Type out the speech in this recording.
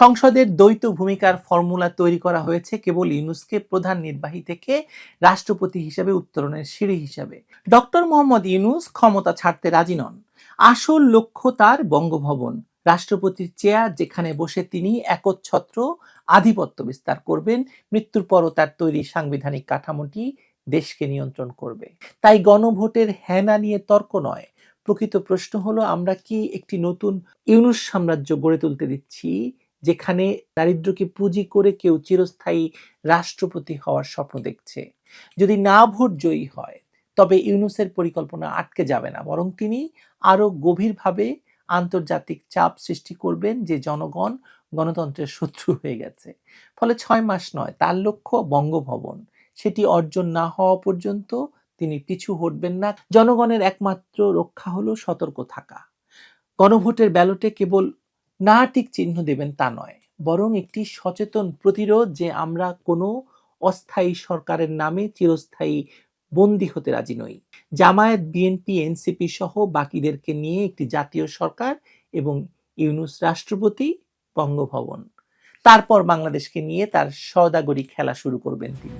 সংসদের দ্বৈত ভূমিকার ফর্মুলা তৈরি করা হয়েছে কেবল ইউনুসকে প্রধান নির্বাহী থেকে রাষ্ট্রপতি হিসেবে উত্তরণের সিঁড়ি হিসাবে। ডক্টর মোহাম্মদ ইউনুস ক্ষমতা ছাড়তে রাজি নন। আসল লক্ষ্য তার বঙ্গভবন। রাষ্ট্রপতির চেয়ার যেখানে বসে তিনি একচ্ছত্র আধিপত্য বিস্তার করবেন, মৃত্যুর পরও তার তৈরি সাংবিধানিক কাঠামোটি দেশকে নিয়ন্ত্রণ করবে। তাই গণভোটের হ্যানা নিয়ে তর্ক নয়। প্রকৃত প্রশ্ন হলো, আমরা কি একটি নতুন ইউনুস সাম্রাজ্য গড়ে তুলতে দিচ্ছি? যেখানে দারিদ্র্যকে পুঁজি করে কেউ চিরস্থায়ী রাষ্ট্রপতি হওয়ার স্বপ্ন দেখছে। যদি না ভোট জয়ী হয়, তবে ইউনুসের পরিকল্পনা আটকে যাবে না, বরং তিনি আরও গভীরভাবে আন্তর্জাতিক চাপ সৃষ্টি করবেন যে জনগণ গণতন্ত্রের শত্রু হয়ে গেছে। ফলে ছয় মাস নয়, তার লক্ষ্য বঙ্গভবন। সেটি অর্জন না হওয়া পর্যন্ত তিনি পিছু হটবেন না। জনগণের একমাত্র রক্ষা হলো সতর্ক থাকা। গণভোটের ব্যালটে কেবল না ঠিক চিহ্ন দেবেন তা নয়, বরং একটি সচেতন প্রতিরোধ যে আমরা কোনো অস্থায়ী সরকারের নামে চিরস্থায়ী বন্দী হতে রাজি নই। জামায়াত বিএনপি এনসিপি সহ বাকিদেরকে নিয়ে একটি জাতীয় সরকার এবং ইউনুস রাষ্ট্রপতি বঙ্গভবন। তারপর বাংলাদেশকে নিয়ে তার সওদাগরি খেলা শুরু করবেন তিনি।